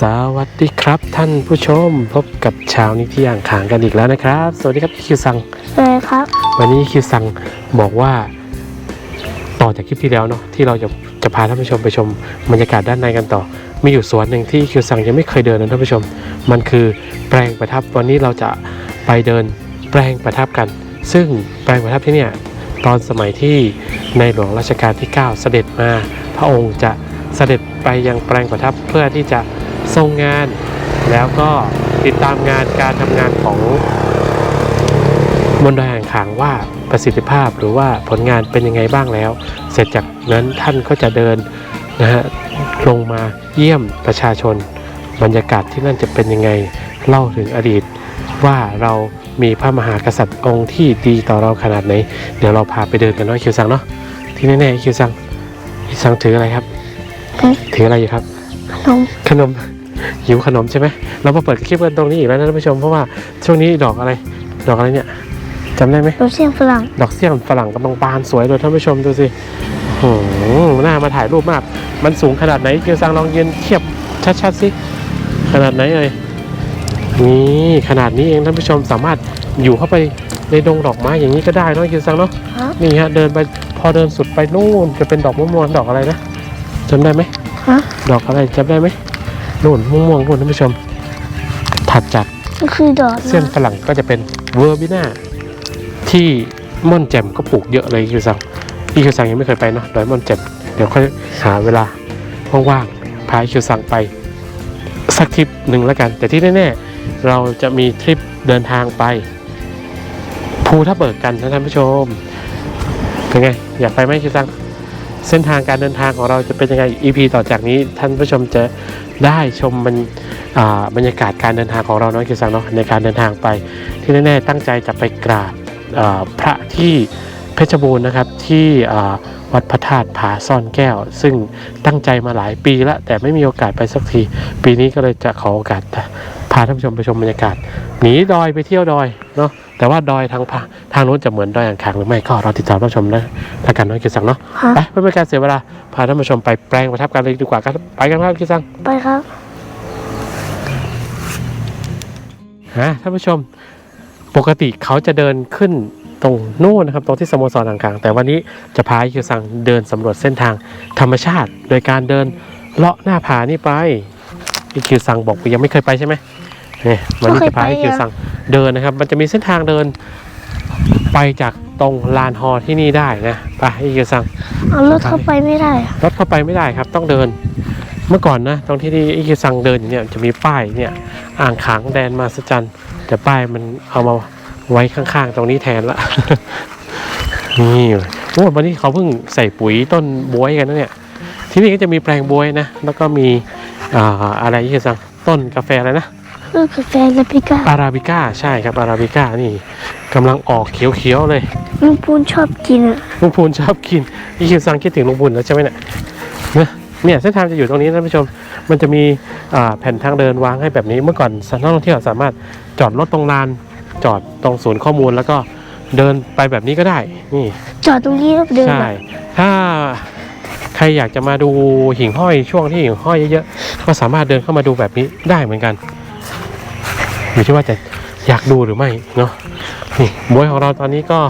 สวัสดีครับท่านผู้ชมพบกับเช้านี้ที่อ่างขางกันอีกแล้วนะครับ สวัสดีครับคิวซังเลยครับ วันนี้คิวซังบอกว่า ต่อจากคลิปที่แล้วเนาะที่เราจะจะพาท่านผู้ชมไปชมบรรยากาศด้านในกันต่อ มีอยู่สวนหนึ่งที่คิวซังยังไม่เคยเดินนะท่านผู้ชม มันคือแปลงประทับวันนี้เราจะไปเดินแปลงประทับกัน ซึ่งแปลงประทับที่เนี่ยตอนสมัยที่ในหลวงรัชกาลที่ 9 เสด็จมา พระองค์จะเสด็จไปยังแปลงประทับเพื่อที่จะ ทรงงาน แล้วก็ติดตามงานการทำงานของมนดอยแห่งขางว่าประสิทธิภาพหรือว่าผลงานเป็นยังไงบ้างแล้ว เสร็จจากนั้นท่านก็จะเดินนะฮะลงมาเยี่ยมประชาชน บรรยากาศที่นั่นจะเป็นยังไงเล่าถึงอดีต ว่าเรามีพระมหากษัตริย์องค์ที่ดีต่อเราขนาดไหน เดี๋ยวเราพาไปเดินกันเนาะคิวซังเนาะที่แน่ๆคิวซังคิวซังถืออะไรครับ ถืออะไรอยู่ครับนมขนม หิวขนมใช่ไหมเรามาเปิดคลิปกันตรงนี้อีกแล้วนะท่านผู้ชมเพราะว่าช่วงนี้ดอกอะไร ดอกอะไรเนี่ยจำได้ไหมรสเสียงฝรั่ง ดอกเสี่ยงฝรั่งกำลังบานสวยเลยท่านผู้ชมดูสิโอ้โหน่ามาถ่ายรูปมาก มันสูงขนาดไหนเกียวซังลองยืนเทียบชัดๆสิขนาดไหนเอ่ยนี่ขนาดนี้เองท่านผู้ชมสามารถอยู่เข้าไปในดงดอกไม้อย่างนี้ก็ได้เนาะเกียวซังเนาะฮะนี่ฮะเดินไปพอเดินสุดไปนู่นจะเป็นดอกมะม่วงดอกอะไรนะจำได้ไหมฮะดอกอะไรจำได้ไหม นู่นม่วงๆนู่นท่านผู้ชม ถัดจากมันคือดอกเส้นนะฝรั่งก็จะเป็นเวอร์บิน่าที่ม่อนแจ่มก็ปลูกเยอะเลยคิวซังพี่คิวซังยังไม่เคยไปเนาะดอยม่อนแจ่มเดี๋ยวค่อยหาเวลาว่างๆพาคิวซังไปสักทริปหนึ่งแล้วกัน แต่ที่แน่ๆเราจะมีทริปเดินทางไปภูทับเบิกกันนะท่านผู้ชมเป็นไงอยากไปไหมคิวซัง เส้นทางการเดินทางของเราจะเป็นยังไง EP ต่อจากนี้ท่านผู้ชมจะได้ชมมันบรรยากาศการเดินทางของเราเนาะคิวซังเนาะในการเดินทางไป ที่แน่ๆตั้งใจจะไปกราบพระที่เพชรบูรณ์นะครับที่วัดพระธาตุผาซ่อนแก้ว ซึ่งตั้งใจมาหลายปีล้วแต่ไม่มีโอกาสไปสักที ปีนี้ก็เลยจะขอโอกาส พาท่านผู้ชมไปชมบรรยากาศหนีดอยไปเที่ยวดอยเนาะแต่ว่าดอยทางภาทางนู้นจะเหมือนดอยอ่างขางหรือไม่ก็เราติดตามรับชมนะแล้วกันเน้อยคิวซังเนาะฮะไปเพื่อไม่ให้การเสียเวลาพาท่านผู้ชมไปแปลงประทับกันเลยดีกว่าครับไปกันครับคิดซังไปครับฮะท่านผู้ชมปกติเขาจะเดินขึ้นตรงนู่นนะครับตรงที่สโมสรต่างๆ แต่วันนี้จะพาคิวซังเดินสำรวจเส้นทางธรรมชาติ โดยการเดินเลาะหน้าผานี่ไปอีคิวซังบอกว่ายังไม่เคยไปใช่ไหมเนี่ยวันนี้จะพาให้คิวซังเดินนะครับ มันจะมีเส้นทางเดิน ไปจากตรงลานฮอที่นี่ได้นะไปอีคิวซังเอารถเข้าไปไม่ได้อะรถเข้าไปไม่ได้ครับ ต้องเดิน เมื่อก่อนนะตรงที่ที่ไอ้คิวซังเดินอยู่เนี่ยจะมีป้ายเนี่ย อ่างขางแดนมาสจันแต่ป้ายมันเอามาไว้ข้างๆ ตรงนี้แทนละนี่โอ้วันนี้เขาเพิ่งใส่ปุ๋ยต้นบวยกันนะเนี่ย ที่นี่ก็จะมีแปลงบวยนะ แล้วก็มีอ่าอะไรที่ซังต้นกาแฟอะไรนะ คือกาแฟลาปิก้าอาราบิก้าใช่ครับอาราบิก้านี่กำลังออกเขียวๆเลย ลุงปูนชอบกินอะลุงพูนชอบกินอีคิวซังคิดถึงลุงพูนแล้วใช่ไหมเนี่ยเนี่ยเนี่ยเส้นทางจะอยู่ตรงนี้นะท่านผู้ชม มันจะมีอ่าแผ่นทางเดินวางให้แบบนี้ เมื่อก่อนนักท่องเที่ยวสามารถจอดรถตรงลาน จอดตรงศูนย์ข้อมูลแล้วก็เดินไปแบบนี้ก็ได้ นี่ จอดตรงนี้แล้วเดินใช่ไปถ้าใครอยากจะมาดูหิ่งห้อยช่วงที่หิ่งห้อยเยอะๆ ก็สามารถเดินเข้ามาดูแบบนี้ได้เหมือนกัน อยู่ที่ว่าจะอยากดูหรือไม่เนาะนี่บวยของเราตอนนี้ก็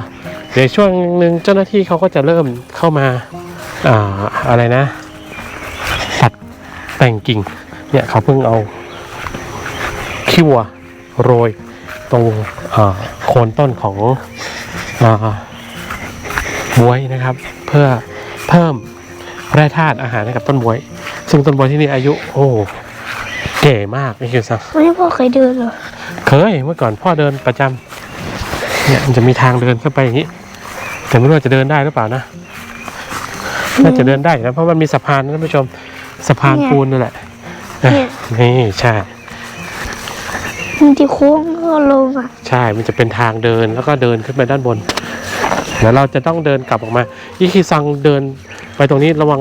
เดี๋ยวช่วงหนึ่งเจ้าหน้าที่เขาก็จะเริ่มเข้ามาอ่าอะไรนะ ตัดแต่งกิ่งเนี่ยเขาเพิ่งเอาขี้วัวโรยตรงโคนต้นของอบวยนะครับ เพื่อเพิ่มแร่ธาตุอาหารให้กับต้นบวย ซึ่งต้นบวยที่นี่อายุโอ้ เก๋มากนี่คือสังไม่พ่อเคยเดินเหรอเคยเมื่อก่อนพ่อเดินประจำเนี่ยมันจะมีทางเดินเข้าไปอย่างนี้ แต่ไม่รู้ว่าจะเดินได้หรือเปล่านะน่าจะเดินได้นะเพราะมันมีสะพานนะท่านผู้ชมสะพานปูนนั่นแหละนะเนี่ยนี่ใช่ มันที่โค้งก็ลงอะใช่ มันจะเป็นทางเดินแล้วก็เดินขึ้นไปด้านบน แล้วเราจะต้องเดินกลับออกมา อีคิซังเดินไปตรงนี้ระวัง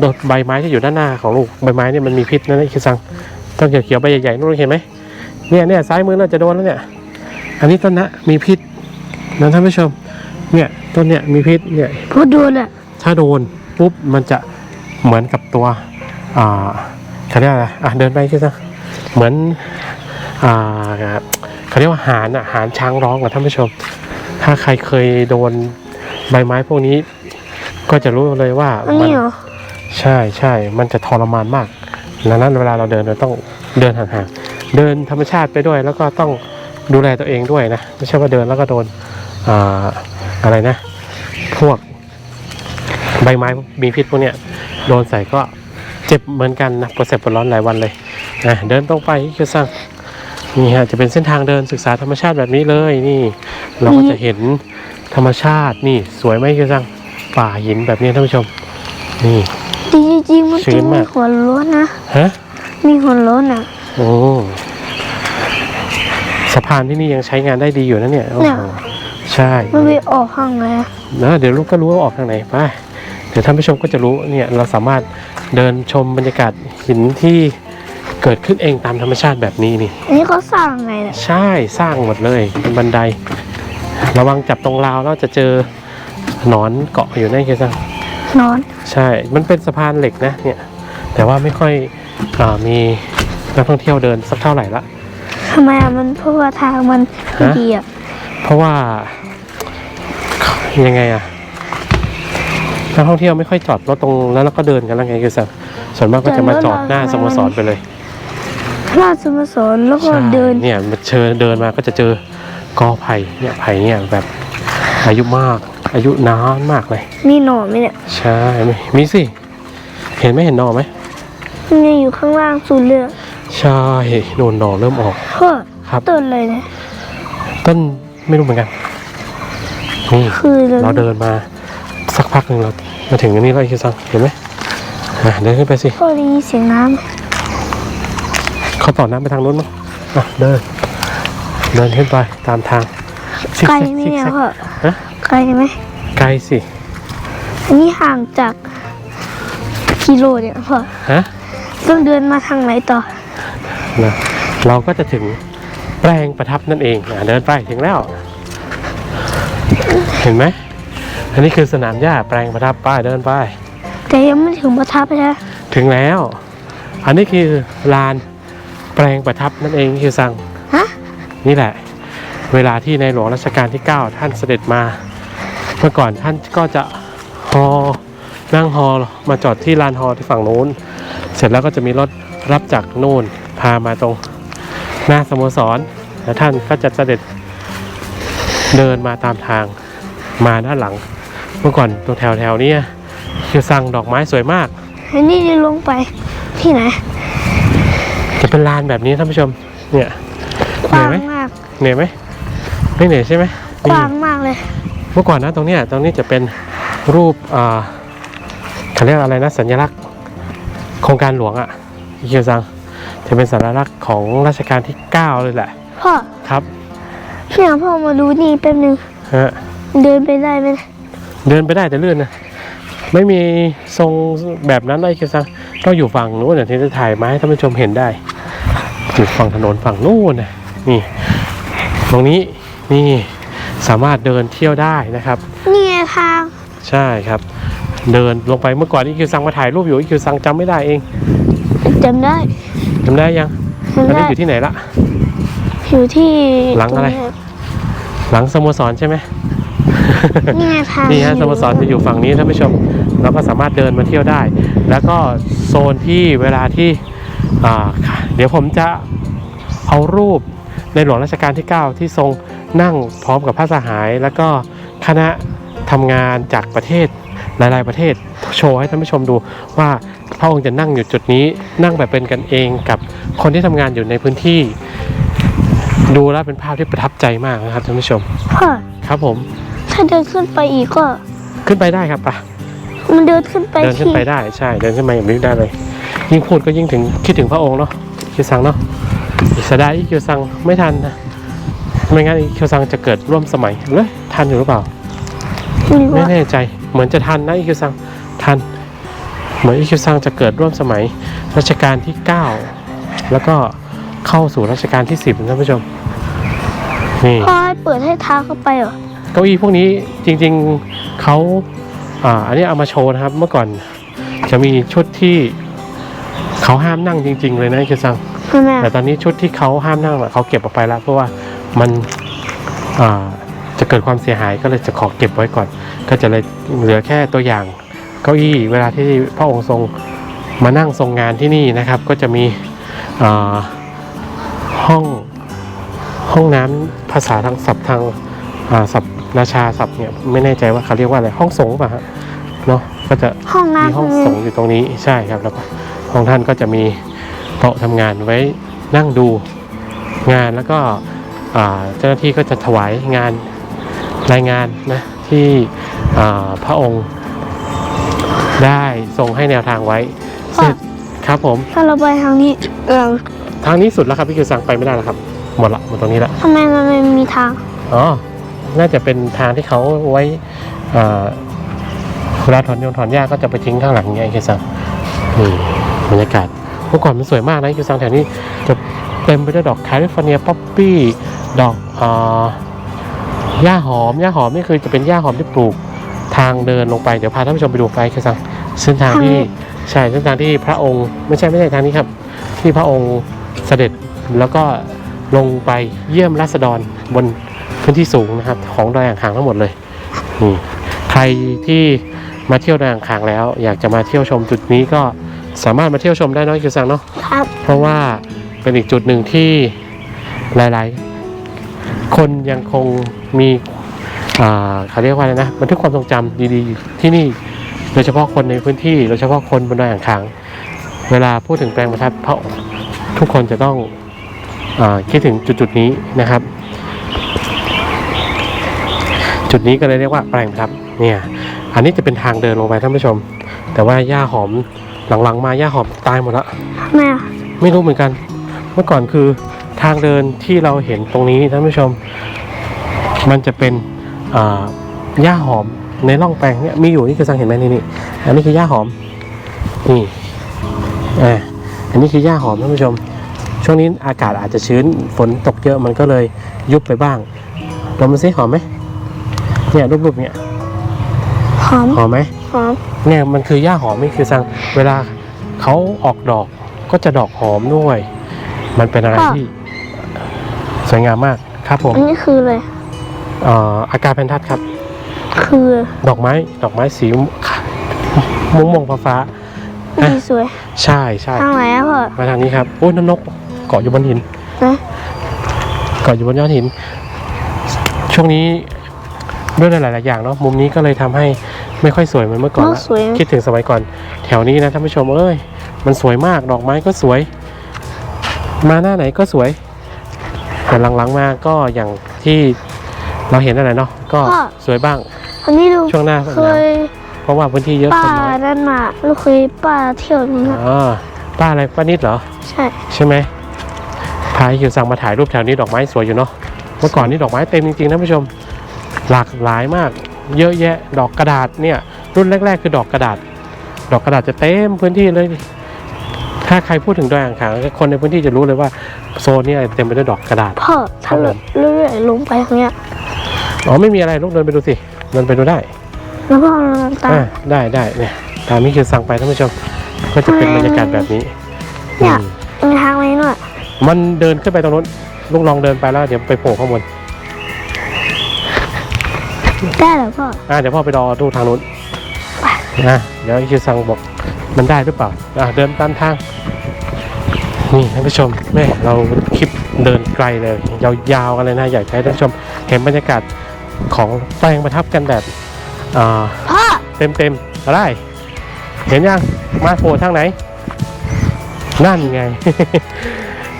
โดนใบไม้ที่อยู่ด้านหน้าของลูก ใบไม้เนี่ยมันมีพิษนะอีคิซัง ต้องเขียวๆใบใหญ่ๆนู่นเห็นไหมเนี่ยเนี่ยซ้ายมือเราจะโดนแล้วเนี่ย อันนี้ต้นนะมีพิษนะท่านผู้ชม เนี่ยต้นเนี่ยมีพิษเนี่ยพอโดนอะถ้าโดนปุ๊บมันจะเหมือนกับตัวอ่าเขาเรียกอะไรอะเดินไปคือซะเหมือนอ่าเขาเรียกว่าหานอะหานช้างร้องอะท่านผู้ชม ถ้าใครเคยโดนใบไม้พวกนี้ ก็จะรู้เลยว่าอันมันี้เหรอใช่ใช่มันจะทรมานมาก ดังนั้นเวลาเราเดินเราต้องเดินห่างๆ เดินธรรมชาติไปด้วย แล้วก็ต้องดูแลตัวเองด้วยนะ ไม่ใช่ว่าเดินแล้วก็โดนออะไรนะ พวกใบไม้มีพิษพวกเนี้ยโดนใส่ก็เจ็บเหมือนกันนะปวดแสบปวดร้อนหลายวันเลยนะเดินตรงไปคือสร้างนี่ฮะจะเป็นเส้นทางเดินศึกษาธรรมชาติแบบนี้เลยนี่ เราก็จะเห็นธรรมชาตินี่สวยไหมคือสร้างป่าหินแบบนี้ท่านผู้ชม นี่ จริงๆมันชื้จะนมีมาก หัวโล้นนะ ฮะ มีหัวโล้นอะ โอ้สะพานที่นี่ยังใช้งานได้ดีอยู่นะเนี่ยโอ้เนี่โหย ใช่มันไปออกข้างไหนอะนะเดี๋ยวลูกก็รู้ว่าออกทางไหนไปเดี๋ยวท่านผู้ชมก็จะรู้เนี่ยเราสามารถเดินชมบรรยากาศหินที่เกิดขึ้นเองตามธรรมชาติแบบนี้นี่ อันนี้เขาสร้างไงเนี่ยใช่สร้างหมดเลยเป็นบันได ระวังจับตรงราวแล้วจะเจอหนอนเกาะอยู่นั่นคือซัง นอน ใช่ มันเป็นสะพานเหล็กนะเนี่ย แต่ว่าไม่ค่อยอามีนักท่องเที่ยวเดินสักเท่าไหร่ละทำไมอะมันเพราะว่าทางมันไม่ฮะดีอะเพราะว่ายังไงอะนักท่องเที่ยวไม่ค่อยจอดรถตรงนั้นแล้วก็เดินกันแล้วไงคือสัส่วนมากก็จะมาจอดหน้าสโมสรไปเลยราชสโมสรแล้วก็ใช่เดินเนี่ยมันเชิญเดินมาก็จะเจอกอไผ่เนี่ยไผ่เนี่ยแบบอายุมาก อายุนานมากเลย มีหน่อไหมเนี่ย ใช่มีมีสิ เห็นไหมเห็นหนอไหมมันยังอยู่ข้างล่างสุดเลยอะใช่โดนหนอเริ่มออก เฮ้อครับ ต้นเลยเนี่ยต้นไม่รู้เหมือนกัน นี่คือเลยเราเดินมา สักพักหนึ่งเรา มาถึงอันนี้แล้วอีกสังเห็นไหมอะเดินขึ้นไปสิก็ได้ยินเสียงน้เขาต่อน้ำไปทางนู้นมั้งอะเดิน เดินขึ้นไปตามทางซิกำไกลแซกไหมซิกเนี่ยแซกพ่อฮะ ไกลไหมไกลสิ อันนี้ห่างจากกิโลเนี่ยพ่อฮะต้องเดินมาทางไหนต่อนะเราก็จะถึงแปลงประทับนั่นเองอะเดินไปถึงแล้ว เห็นไหมอันนี้คือสนามหญ้าแปลงประทับป้ายเดินไป แต่ยังไม่ถึงประทับใช่ไหมถึงแล้ว อันนี้คือลานแปลงประทับนั่นเองคือสั่งฮะนี่แหละ เวลาที่ในหลวงรัชกาลที่ 9 ท่านเสด็จมา เมื่อก่อนท่านก็จะฮอนั่งฮอมาจอดที่ลานฮอที่ฝั่งนู้น เสร็จแล้วก็จะมีรถรับจากนู่นพามาตรงหน้าสโมสร แล้วท่านก็จะเสด็จเดินมาตามทางมาด้านหลัง เมื่อก่อนตรงแถวแถวๆเนี้คือสั่งดอกไม้สวยมากอันนี้จะลงไปที่ไหน จะเป็นลานแบบนี้ท่านผู้ชม เนี่ยกเหนื่อว้ายงไหมมากเหนื่อยไหมไม่เหนื่อยใช่ไหมกว้างมากเลย เมื่อก่อนนะตรงเนี้ยตรงนี้จะเป็นรูปอ่าเขาเรียกอะไรนะสัญลักษณ์โครงการหลวงอะ่ะอีคิวซังจะเป็นสัญลักษณ์ของรัชกาลที่ 9 เลยแหละ พ่อครับเนี่ยพ่อมาดูนี่แป๊บนึงฮะเดินไปได้ไหมเดินไปได้แต่เลื่อนนะไม่มีทรงแบบนั้นเลยคิวซังต้องอยู่ฝั่งนู้นนะที่จะถ่ายมาให้ท่านผู้ชมเห็นได้อยู่ฝั่งถนนฝั่งนู้นนะนี่ ตรงนี้นี่ สามารถเดินเที่ยวได้นะครับ นี่ไงทางใช่ครับ เดินลงไปเมื่อก่อนอีคิวซังมาถ่ายรูปอยู่อีคิวซังจำไม่ได้เองจำได้จำได้ยังตอนจำนี้ได้อยู่ที่ไหนละอยู่ที่หลังอะไรตนี้หลังสโมสรใช่ไหมนี่ไงทางนี่ฮะสโมสรจะอยู่ฝั่งนี้ท่านผู้ชม เราก็สามารถเดินมาเที่ยวได้ แล้วก็โซนที่เวลาที่อ่าเดี๋ยวผมจะเอารูปในหลวงรัชกาลที่ 9 ที่ทรง นั่งพร้อมกับพระสหาย แล้วก็คณะทำงานจากประเทศหลาย ๆ ประเทศโชว์ให้ท่านผู้ชมดูว่าพระองค์จะนั่งอยู่จุดนี้นั่งแบบเป็นกันเองกับคนที่ทำงานอยู่ในพื้นที่ ดูแล้วเป็นภาพที่ประทับใจมากนะครับท่านผู้ชมพ่อครับผม ถ้าเดินขึ้นไปอีกก็ขึ้นไปได้ครับปะมันเดินขึ้นไปเดินขึ้นที่ไปได้ใช่ เดินขึ้นมาอย่างนี้ได้เลย ยิ่งพูดก็ยิ่งถึงคิดถึงพระองค์เนาะคิวซังเนาะอีกสดายอีคิวซังไม่ทันนะ ไม่งั้นอีคิวซังจะเกิดร่วมสมัยเลยทันอยู่หรือเปล่าหรือไม่ว่าแน่ใจ เหมือนจะทันนะอีคิวซังทัน เหมือนอีคิวซังจะเกิดร่วมสมัยรัชกาลที่ 9 แล้วก็เข้าสู่รัชกาลที่ 10นะท่านผู้ชม นี่พ่อให้เปิดให้ทางเข้าไปเหรอ เก้าอี้พวกนี้จริงๆเขาอ่าอันนี้เอามาโชว์นะครับ เมื่อก่อนจะมีชุดที่เขาห้ามนั่งจริง ๆ เลยนะคือซังทำไมแต่อะตอนนี้ชุดที่เขาห้ามนั่งน่ะเขาเก็บออกไปแล้วเพราะว่า มันอ่าจะเกิดความเสียหายก็เลยจะขอเก็บไว้ก่อน ก็จะเลยเหลือแค่ตัวอย่างเก้าอี้เวลาที่พระองค์ทรงมานั่งทรงงานที่นี่นะครับ ก็จะมีอ่าห้องห้องน้ำภาษาทางศัพท์ทางอ่าศัพท์ราชาศัพท์เนี่ยไม่แน่ใจว่าเขาเรียกว่าอะไรห้องสงฆ์ป่ะฮะเนาะก็จะห้องมีน้ำห้องคือสงฆ์อยู่ตรงนี้ใช่ครับแล้วก็ห้องท่านก็จะมีโต๊ะทำงานไว้นั่งดูงานแล้วก็อ่า เจ้าหน้าที่ก็จะถวายงานรายงานนะที่อ่าพระองค์ได้ทรงให้แนวทางไว้เสร็จครับผม ถ้าเราไปทางนี้เออทางนี้สุดแล้วครับพี่คือสั่งไปไม่ได้แล้วครับ หมดละหมดตรงนี้ละทำไมมันไม่มีทางอ๋อน่าจะเป็นทางที่เขาไว้อ่าเวลาถอนยงถอนหญ้าก็จะไปทิ้งข้างหลังไงคือสั่งนี่บรรยากาศเมื่อก่อนมันสวยมากนะคือซังแถวนี้จะเต็มไปด้วยดอกแคลิฟอร์เนียป๊อปปี้ ดอกเอ่อหญ้าหอมหญ้าหอมนี่คือจะเป็นหญ้าหอมที่ปลูกทางเดินลงไปเดี๋ยวพาท่านผู้ชมไปดูไปคือซังเส้นทางที่ใช่เส้นทางที่พระองค์ ไม่ใช่ไม่ใช่ทางนี้ครับ ที่พระองค์เสด็จแล้วก็ลงไปเยี่ยมราษฎรบนพื้นที่สูงนะครับ ของดอยอ่างขางทั้งหมดเลยนี่ใครที่มาเที่ยวดอยอ่างขางแล้ว อยากจะมาเที่ยวชมจุดนี้ก็สามารถมาเที่ยวชมได้เนอะคิวซังเนาะครับเพราะว่าเป็นอีกจุดหนึ่งที่หลาย ๆ คนยังคงมีอ่าเขาเรียกว่าอะไรนะบันทึกความทรงจำดีๆ ที่นี่โดยเฉพาะคนในพื้นที่โดยเฉพาะคนบนดอยอ่างขาง เวลาพูดถึงแปลงประทับพระทุกคนจะต้องอาคิดถึงจุดๆนี้นะครับ จุดนี้ก็เลยเรียกว่าแปลงประทับเนี่ยอันนี้จะเป็นทางเดินลงไปท่านผู้ชม แต่ว่าหญ้าหอมหลังๆ มาหญ้าหอมตายหมดแล้วทำไมอะไม่รู้เหมือนกัน เมื่อก่อนคือ ทางเดินที่เราเห็นตรงนี้ท่านผู้ชม มันจะเป็นอ่าหญ้าหอมในร่องแปลงเนี่ยมีอยู่นี่คือสังเห็นไหมนี่นี่อันนี้คือหญ้าหอมนี่อ่าอันนี้คือหญ้าหอมท่านผู้ชม ช่วงนี้อากาศอาจจะชื้นฝนตกเยอะมันก็เลยยุบไปบ้างลองมาซิหอมไหมเนี่ยรูปๆเนี่ยหอมหอมไหมหอมเนี่ยมันคือหญ้าหอมนี่คือสังเวลาเขาออกดอกก็จะดอกหอมด้วย มันเป็นอะไรที่ สวยงามมากครับผมอันนี้คืออะไรเอ่ออากาแพนทัสครับ คือดอกไม้ดอกไม้สีม่วงม่วงฟ้าฟ้านี่สวยๆใช่ใช่ทางไหนอะพ่อมาทางนี้ครับโอ้ยนนกเกาะอยู่บนหินนะเกาะอยู่บนยอดหิน ช่วงนี้ด้วยหลาย ๆ อย่างเนาะมุมนี้ก็เลยทำให้ไม่ค่อยสวยเหมือนเมื่อก่อนโอ้ละสวยคิดถึงสมัยก่อน แถวนี้นะท่านผู้ชมเอ้ยมันสวยมากดอกไม้ก็สวย มาหน้าไหนก็สวย แต่หลังๆมาก็อย่างที่เราเห็นอะไรเนาะก็สวยบ้าง อันนี้ดูช่วงหน้าเคยเพราะว่าพื้นที่เยอะป้าคนน้อยนั่นมาลูกเคยป้าเที่ยวตรงนั้นอ๋อป้าอะไรป้านิดเหรอ ใช่ ใช่ไหมพาคิวสั่งมาถ่ายรูปแถวนี้ดอกไม้สวยอยู่เนาะ เมื่อก่อนนี่ดอกไม้เต็มจริงๆนะผู้ชม หลากหลายมาก เยอะแยะ ดอกกระดาษเนี่ย รุ่นแรก ๆ คือดอกกระดาษ ดอกกระดาษจะเต็มพื้นที่เลย ถ้าใครพูดถึงดอยอ่างขางคนในพื้นที่จะรู้เลยว่าโซนเนี้เต็มไปด้วยดอกกระดาษ พ่อถ้าครับผม เรื่อยๆลงไปตรงเนี้ยอ๋อไม่มีอะไรลูกเดินไปดูสิเดินไปดูได้แล้วพ่อลองตาม อ่าได้ได้เนี่ยตามนี้คือสั่งไปท่านผู้ชมก็จะเป็นบรรยากาศแบบนี้เนี่ย อืมมีทางไว้หน่อยมันเดินขึ้นไปตรงนู้นลูกลองเดินไปแล้วเดี๋ยวไปโผล่ข้างบนได้เหรอพ่ออ่าเดี๋ยวพ่อไปรอดูทางนู้นนะเดี๋ยวอีคิวซังบอก มันได้หรือเปล่าอ่าเดินตามทาง นี่ท่านผู้ชมแม่เราคลิปเดินไกลเลย ยาวๆกันเลยนะอยากให้ท่านผู้ชม เห็นบรรยากาศของแปลงประทับกันแบบอ่าพ่อเต็มๆอะไรเห็นยังมาโผล่ทางไหน นั่นไง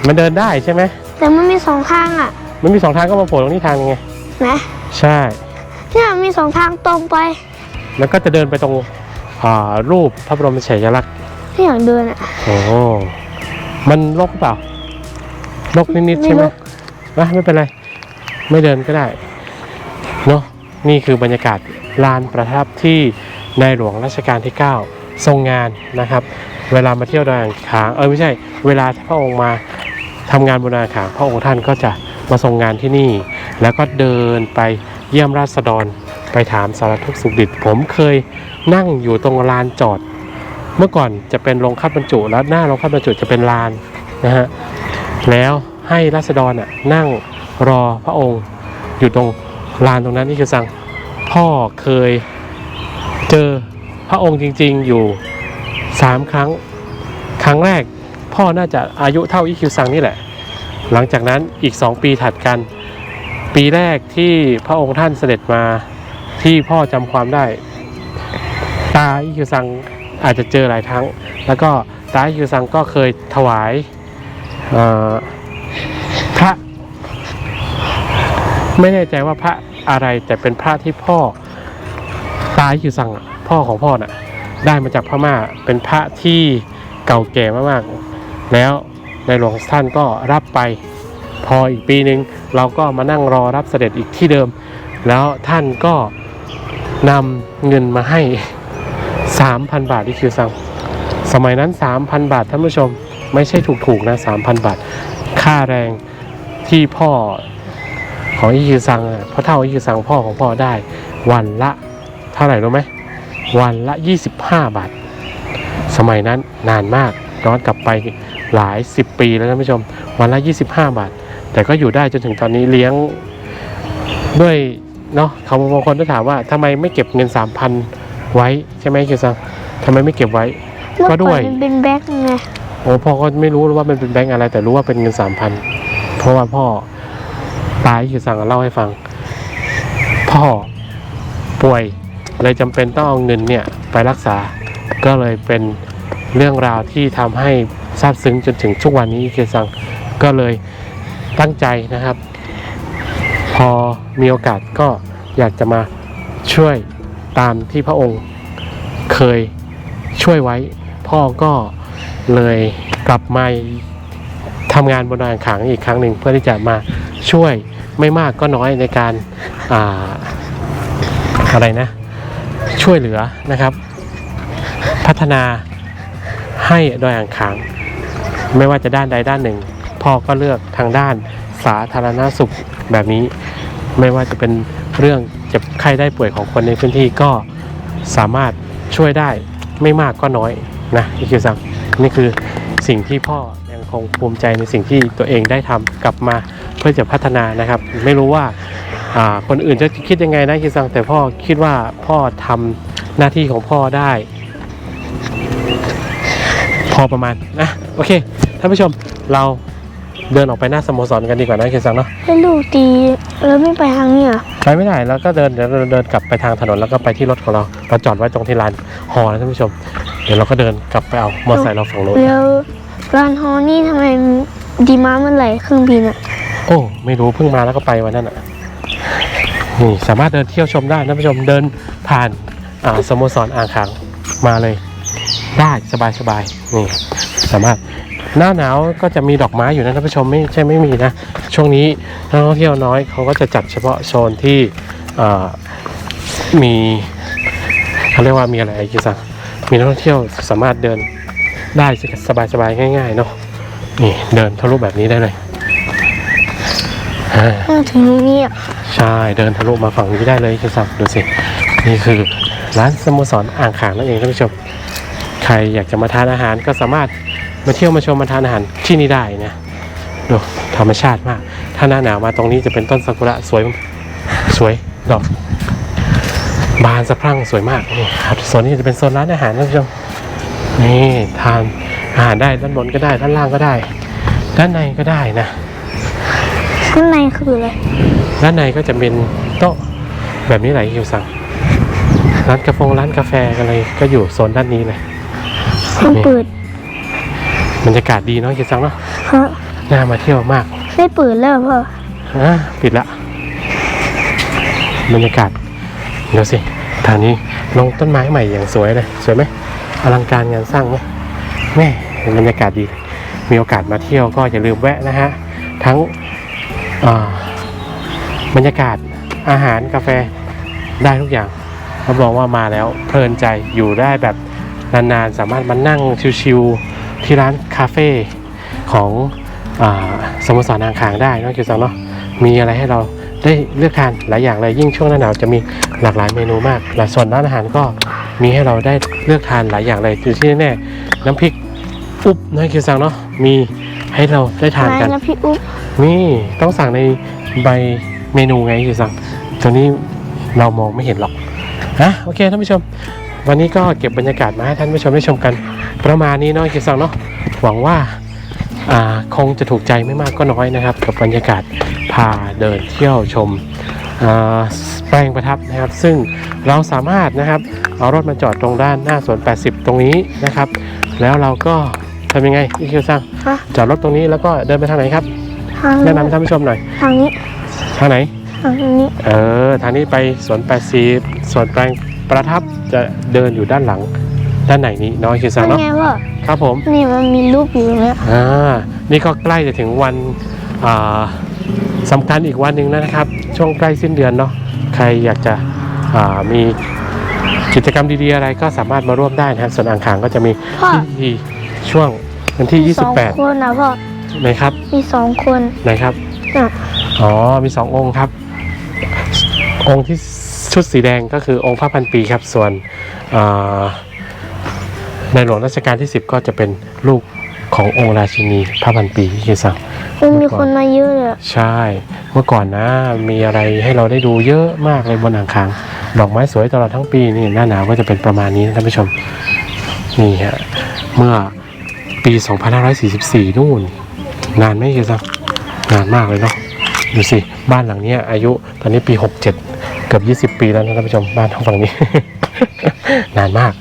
มันเดินได้ใช่ไหมแต่มันมีสองทางอะ มันมีสองทางก็มาโผล่ตรงนี้ทางนึงไงนะใช่เนี่ยมีสองทางตรงไป แล้วก็จะเดินไปตรง อ่ารูปพระบรมฉายาลักษณ์ที่อยากเดินอะ โอ้มันลกหรือเปล่าลกนิดๆใช่ไหมไม่รก นะไม่เป็นไร ไม่เดินก็ได้เนาะนี่คือบรรยากาศลานประทับที่ในหลวงรัชกาลที่ 9 ทรงงานนะครับ เวลามาเที่ยวดอยอ่างขางเออไม่ใช่ เวลาที่พระองค์มาทำงานบนดอยอ่างขางพระองค์ท่านก็จะมาทรงงานที่นี่ แล้วก็เดินไปเยี่ยมราษฎร ไปถามสารทุกสุขดิบผมเคยนั่งอยู่ตรงลานจอด เมื่อก่อนจะเป็นโรงคัดบรรจุ แล้วหน้าโรงคัดบรรจุจะเป็นลานนะฮะแล้วให้รัษฎรน่ะนั่งรอพระองค์อยู่ตรงลานตรงนั้นนี่คือสั่งพ่อเคยเจอพระองค์จริง ๆอยู่สามครั้งครั้งแรกพ่อน่าจะอายุเท่าอีคิวซังนี่แหละ หลังจากนั้นอีก 2 ปีถัดกัน ปีแรกที่พระองค์ท่านเสด็จมา ที่พ่อจำความได้ ตาอีคิวซังอาจจะเจอหลายครั้ง แล้วก็ตาอีคิวซังก็เคยถวายพระ ไม่แน่ใจว่าพระอะไรแต่เป็นพระที่พ่อตาอีคิวซังพ่อของพ่อน่ะ ได้มาจากพม่าเป็นพระที่เก่าแก่มากๆ แล้วในหลวงท่านก็รับไปพออีกปีหนึ่งเราก็มานั่งรอรับเสด็จอีกที่เดิม แล้วท่านก็ นำเงินมาให้ 3,000 บาทที่คิวซังสมัยนั้น 3,000 บาทท่านผู้ชมไม่ใช่ถูกๆนะ 3,000 บาท ค่าแรงที่พ่อของอีคิวซังอะพ่อเท่าอีคิวซังพ่อของพ่อได้ วันละเท่าไหร่รู้ไหมวันละ 25 บาท สมัยนั้นนานมากย้อนกลับไปหลาย 10 ปีแล้วท่านผู้ชม วันละ 25 บาท แต่ก็อยู่ได้จนถึงตอนนี้เลี้ยงด้วย เนาะเขาบางคนก็ถามว่าทำไมไม่เก็บเงิน3,000ไว้ใช่ไหมคิวซังทำไมไม่เก็บไว้เมื่อก็ด้ก่อวนยมันเป็นแบ็คไงโอ้พ่อก็ไม่รู้ว่ามันเป็นแบงก์อะไร แต่รู้ว่าเป็นเงินสามพันเพราะว่าพ่อตายคือสั่งเล่าให้ฟัง พ่อป่วยเลยจำเป็นต้องเอาเงินเนี่ยไปรักษา ก็เลยเป็นเรื่องราวที่ทำให้ซาบซึ้งจนถึงทุกวันนี้คือสั่งก็เลยตั้งใจนะครับ พอมีโอกาสก็อยากจะมาช่วยตามที่พระองค์เคยช่วยไว้ พ่อก็เลยกลับมาทำงานบนดอยอ่างขางอีกครั้งหนึ่งเพื่อที่จะมาช่วยไม่มากก็น้อยในการอ่าอะไรนะ ช่วยเหลือนะครับ พัฒนาให้ดอยอ่างขางไม่ว่าจะด้านใดด้านหนึ่ง พ่อก็เลือกทางด้านสาธารณสุข แบบนี้ ไม่ว่าจะเป็นเรื่องเจ็บไข้ได้ป่วยของคนในพื้นที่ก็สามารถช่วยได้ไม่มากก็น้อยนะอีคิวซังนี่คือสิ่งที่พ่อยังคงภูมิใจในสิ่งที่ตัวเองได้ทำกลับมาเพื่อจะพัฒนานะครับ ไม่รู้ว่าอ่าคนอื่นจะคิดยังไงนะคิวซังแต่พ่อคิดว่าพ่อทำหน้าที่ของพ่อได้ พอประมาณนะโอเคท่านผู้ชมเรา เดินออกไปหน้าสโมสรกันดีกว่านะคิวซังเนาะให้ลูกตีแล้วไม่ไปทางนี้เหรอไปไม่ได้แล้วก็เดินเดินเดินเดินกลับไปทางถนนแล้วก็ไปที่รถของเราเราจอดไว้ตรงที่ลานหอนะท่านผู้ชม เดี๋ยวเราก็เดินกลับไปเอามอเตอร์ไซค์เราฝั่งโน้นแล้วร้านฮอนี่ทำไมดีมาเมื่อไหร่เครื่องบินอะโอ้ไม่รู้เพิ่งมาแล้วก็ไปวันนั้นอะนี่สามารถเดินเที่ยวชมได้ท่านผู้ชมเดินผ่านอ่าสโมสรอ่างขางมาเลย ได้สบายสบายๆนี่สามารถ หน้าหนาวก็จะมีดอกไม้อยู่นะท่านผู้ชมไม่ใช่ไม่มีนะ ช่วงนี้นักท่องเที่ยวน้อยเขาก็จะจัดเฉพาะโซนที่อ่ามีเขาเรียกว่ามีอะไรกิซังมีนักท่องเที่ยวสามารถเดินได้สบายสบายๆง่ายๆเนาะนี่เดินทะลุแบบนี้ได้เลยอ่าต้องถึงตรงนี้อะใช่เดินทะลุมาฝั่งนี้ได้เลยคุณสัมดูสิ นี่คือร้านสโมสรอ่างขางนั่นเองท่านผู้ชม ใครอยากจะมาทานอาหารก็สามารถ มาเที่ยวมาชมมาทานอาหารที่นี่ได้นะดูธรรมชาติมาก ถ้าหน้าหนาวมาตรงนี้จะเป็นต้นซากุระสวยสวยดอกบานสะพรั่งสวยมากนี่ครับโซนนี้จะเป็นโซนร้านอาหารท่านผู้ชมนี่ทานอาหารได้ด้านบนก็ได้ด้านล่างก็ได้ ด้านในก็ได้นะข้างในคืออะไรด้านในก็จะเป็นโต๊ะแบบนี้ไหลายคิวสั่งร้านกาแฟร้านกาแฟอะไรก็อยู่โซนด้านนี้เลยมันเปิด บรรยากาศดีเนาะคิวสั่งเนาะเพราะน่ามาเที่ยวมากไม่เปิดแล้วเหรอพ่ออะปิดละ บรรยากาศเดี๋ยวสิทางนี้ลงต้นไม้ใหม่อย่างสวยเลย สวยไหมอลังการงานสร้างไหมแม่บรรยากาศดี มีโอกาสมาเที่ยวก็อย่าลืมแวะนะฮะ ทั้งอ่าบรรยากาศอาหารกาแฟได้ทุกอย่างรับรองว่ามาแล้วเพลินใจอยู่ได้แบบนานๆ สามารถมานั่งชิวๆ ที่ร้านคาเฟ่ของอาสโมสรนางคางได้เนอกจากนั้นเนาะมีอะไรให้เราได้เลือกทานหลายอย่างเลยยิ่งช่วงหน้าหนาวจะมีหลากหลายเมนูมากและส่วนร้านอาหารก็มีให้เราได้เลือกทานหลายอย่างเลยอยู่ที่แน่ๆน้ำพริกอุบนะคิวซังเนาะมีให้เราได้ทานกันนะพี่อุ๊บนี่ต้องสั่งในใบเมนูไงคิวซังตัวนี้เรามองไม่เห็นหรอกนะโอเคท่านผู้ชม วันนี้ก็เก็บบรรยากาศมาให้ท่านผู้ชมได้ชมกัน ประมาณนี้เนาะคิวซังเนาะหวังว่าอ่าคงจะถูกใจไม่มากก็น้อยนะครับ กับบรรยากาศพาเดินเที่ยวชมอ่าแปลงประทับนะครับ ซึ่งเราสามารถนะครับเอารถมาจอดตรงด้านหน้าสวน 80 ตรงนี้นะครับ แล้วเราก็ทำยังไงอีคิวซังฮะจอดรถตรงนี้แล้วก็เดินไปทางไหนครับทางแนะนำท่านผู้ชมหน่อยทางนี้ทางไหนทางนี้เออทางนี้ไปสวนแปดสีสวนแปลง ประทับจะเดินอยู่ด้านหลัง ด้านไหนนี้น้อยคิวซังนั่นเนาะไงว่าครับผม นี่มันมีรูปอยู่เนี่ยอ่า นี่ก็ใกล้จะถึงวันอ่าสำคัญอีกวันหนึ่งแล้วนะครับ ช่วงใกล้สิ้นเดือนเนาะใครอยากจะอ่ามีกิจกรรมดีๆอะไรก็สามารถมาร่วมได้นะครับส่วนอ่างขางก็จะมีพ่อพิธีช่วงวันที่มีสองคนนะพ่อ28ไหนครับ มีสองคนไหนครับน่ะอ๋อมีสององค์ครับ องค์ที่ ชุดสีแดงก็คือองค์พระพันปีครับ ส่วนอ่าในหลวงรัชกาลที่ 10 ก็จะเป็นลูกขององค์ราชินีพระพันปีที่คือสั่งมันมีคนมาเยอะเลยอะใช่ เมื่อก่อนนะมีอะไรให้เราได้ดูเยอะมากเลยบนอ่างคางดอกไม้สวยตลอดทั้งปีนี่หน้าหนาวก็จะเป็นประมาณนี้นะท่านผู้ชมนี่ฮะเมื่อปี 2544 นู่น นานไหมคือสั่งนานมากเลยเนาะดูสิบ้านหลังเนี้ยอายุตอนนี้ปี 67 เกือบ20 ปีแล้วนะท่านผู้ชมบ้านทางฝั่งนี้ นานมาก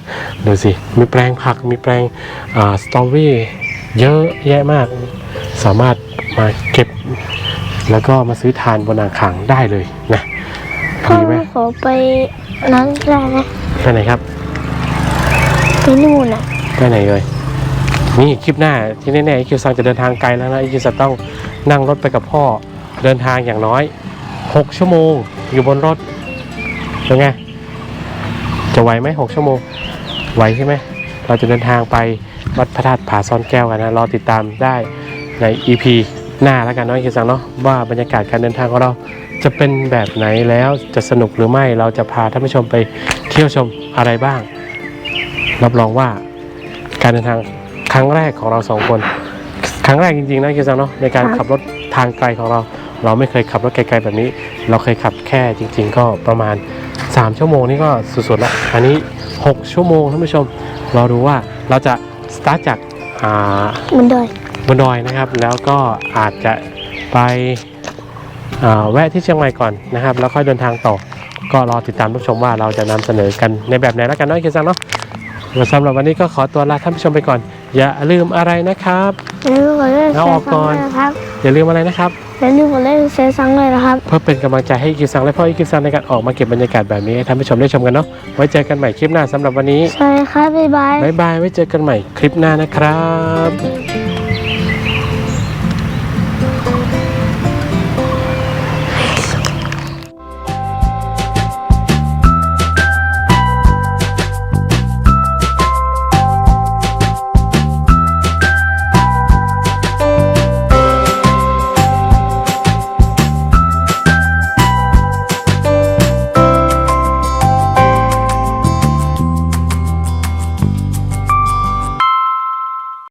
ดูสิ มีแปลงผักมีแปลงอ่าสตรอเบอรี่เยอะแยะมาก สามารถมาเก็บ แล้วก็มาซื้อทานบนอ่างขางได้เลยนะพ่อดีไหมขอไปนั้นได้ไหมไปไหนครับไปนู่นอะไปไหนเลยนี่คลิปหน้าที่แน่ๆคิวซังจะเดินทางไกลแล้วนะคิวซังต้องนั่งรถไปกับพ่อเดินทางอย่างน้อย 6 ชั่วโมง อยู่บนรถ เป็นไง จะไหวไหมหกชั่วโมง ไหวใช่ไหม เราจะเดินทางไปวัดพระธาตุผาซ่อนแก้วกันนะ รอติดตามได้ใน EP หน้าแล้วกันเนาะคิวซังเนาะว่าบรรยากาศการเดินทางของเราจะเป็นแบบไหนแล้วจะสนุกหรือไม่เราจะพาท่านผู้ชมไปเที่ยวชมอะไรบ้าง รับรองว่าการเดินทางครั้งแรกของเราสองคน ครั้งแรกจริงๆนะคิวซังเนาะในการขับรถทางไกลของเรา เราไม่เคยขับรถไกลๆแบบนี้ เราเคยขับแค่จริง ๆ ก็ประมาณ 3 ชั่วโมงนี่ก็สุดๆแล้ว อันนี้ 6 ชั่วโมงท่านผู้ชม เราดูว่าเราจะสตาร์ทจากอ่ามันดอยบนดอยนะครับ แล้วก็อาจจะไปอ่าแวะที่เชียงใหม่ก่อนนะครับ แล้วค่อยเดินทางต่อ ก็รอติดตามรับชมว่าเราจะนำเสนอกันในแบบไหนแล้วกันเนาะคิวซังเนาะสำหรับวันนี้ก็ขอตัวลาท่านผู้ชมไปก่อน อย่าลืมอะไรนะครับ อย่าลืมกดไลค์เอาแชออกร์ก่ซังอนเลยนะครับอย่าลืมอะไรนะครับ อย่าลืมกดไลค์แชร์ซังเลยนะครับ เพื่อเป็นกำลังใจให้กิวซังและพ่ออีกิวซังในการออกมาเก็บบรรยากาศแบบนี้ให้ท่านผู้ชมได้ชมกันเนาะไว้เจอกันใหม่คลิปหน้าสำหรับวันนี้ใช่ครับบ๊ายบาย บ๊ายบายไว้เจอกันใหม่คลิปหน้านะครับ